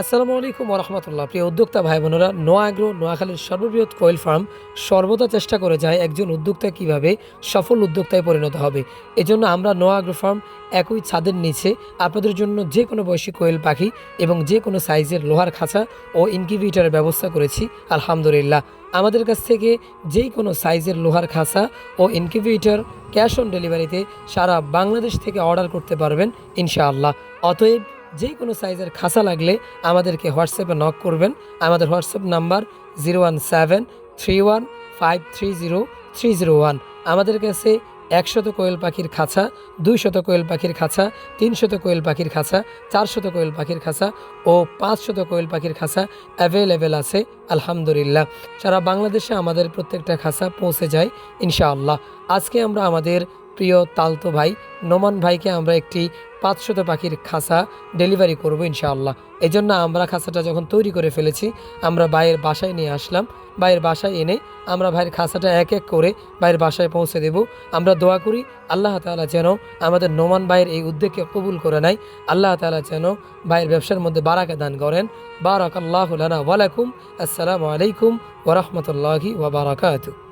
আসসালামু আলাইকুম রহমতুল্লাহ প্রিয় উদ্যোক্তা ভাই বোনেরা, নোয়াগ্রো নোয়াখালীর সর্ববৃহৎ কোয়েল ফার্ম সর্বদা চেষ্টা করে যায় একজন উদ্যোক্তা কীভাবে সফল উদ্যোক্তায় পরিণত হবে। এজন্য আমরা নোয়াগ্রো ফার্ম একই ছাদের নিচে আপনাদের জন্য যে কোনো বয়সী কোয়েল পাখি এবং যে কোনো সাইজের লোহার খাঁচা ও ইনকিউবেটরের ব্যবস্থা করেছি, আলহামদুলিল্লাহ। আমাদের কাছ থেকে যেই কোনো সাইজের লোহার খাঁচা ও ইনকিউবেটর ক্যাশ অন ডেলিভারিতে সারা বাংলাদেশ থেকে অর্ডার করতে পারবেন, ইনশাআল্লাহ। অতএব যে কোনো সাইজের খাসা লাগলে আমাদেরকে হোয়াটসঅ্যাপে নক করবেন। আমাদের WhatsApp number zero one seven three one five three zero three zero one আমাদের কাছে একশত কোয়েল পাখির খাঁচা, দুইশত কোয়েল পাখির খাঁচা, তিনশত কোয়েল পাখির খাঁচা, চারশত কোয়েল পাখির খাঁচা ও পাঁচশত কোয়েল পাখির খাঁচা অ্যাভেলেবেল আছে, আলহামদুলিল্লাহ। সারা বাংলাদেশে আমাদের প্রত্যেকটা খাঁচা পৌঁছে যায়, ইনশাআল্লাহ। আজকে আমরা আমাদের প্রিয় তালতো ভাই, নোমান ভাইকে আমরা একটি পাঁচশত পাখির খাঁচা ডেলিভারি করব ইনশাআল্লাহ। এই জন্য আমরা খাঁচাটা যখন তৈরি করে ফেলেছি, আমরা ভাইয়ের বাসায় নিয়ে আসলাম। ভাইয়ের বাসায় এনে আমরা ভাইয়ের খাঁচাটা এক এক করে ভাইয়ের বাসায় পৌঁছে দেব। আমরা দোয়া করি, আল্লাহ তাআলা যেন আমাদের নোমান ভাইয়ের এই উদ্যোগকে কবুল করে নেয়। আল্লাহ তাআলা যেন ভাইয়ের ব্যবসার মধ্যে বারাকা দান করেন। বারাক আল্লাহ আসসালামু আলাইকুম ওরহমতুল্লাহি ওবরাকাতু